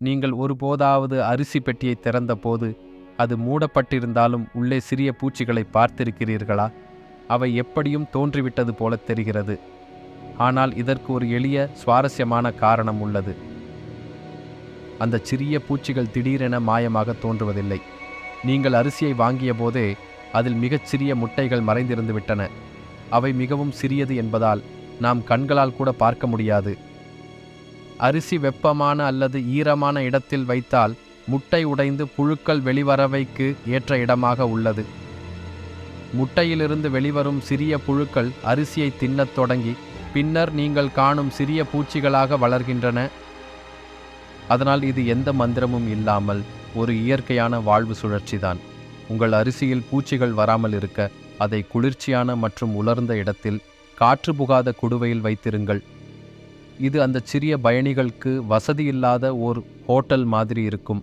நீங்கள் ஒருபோதாவது அரிசி பெட்டியை திறந்தபோது அது மூடப்பட்டிருந்தாலும் உள்ளே சிறிய பூச்சிகளை பார்த்திருக்கிறீர்களா? அவை எப்படியும் தோன்றிவிட்டது போல தெரிகிறது. ஆனால் இதற்கு ஒரு எளிய சுவாரஸ்யமான காரணம் உள்ளது. அந்த சிறிய பூச்சிகள் திடீரென மாயமாக தோன்றுவதில்லை. நீங்கள் அரிசியை வாங்கிய போதே அதில் மிகச் சிறிய முட்டைகள் மறைந்திருந்து விட்டன அவை மிகவும் சிறியது என்பதால் நாம் கண்களால் கூட பார்க்க முடியாது. அரிசி வெப்பமான அல்லது ஈரமான இடத்தில் வைத்தால் முட்டை உடைந்து புழுக்கள் வெளிவரவைக்கு ஏற்ற இடமாக உள்ளது. முட்டையிலிருந்து வெளிவரும் சிறிய புழுக்கள் அரிசியை தின்னத் தொடங்கி பின்னர் நீங்கள் காணும் சிறிய பூச்சிகளாக வளர்கின்றன. அதனால் இது எந்த மந்திரமும் இல்லாமல் ஒரு இயற்கையான வாழ்வு சுழற்சிதான். உங்கள் அரிசியில் பூச்சிகள் வராமல் இருக்க அதை குளிர்ச்சியான மற்றும் உலர்ந்த இடத்தில் காற்று புகாத குடுவையில் வைத்திருங்கள். இது அந்த சிறிய பயணிகளுக்கு வசதி இல்லாத ஓர் ஹோட்டல் மாதிரி இருக்கும்.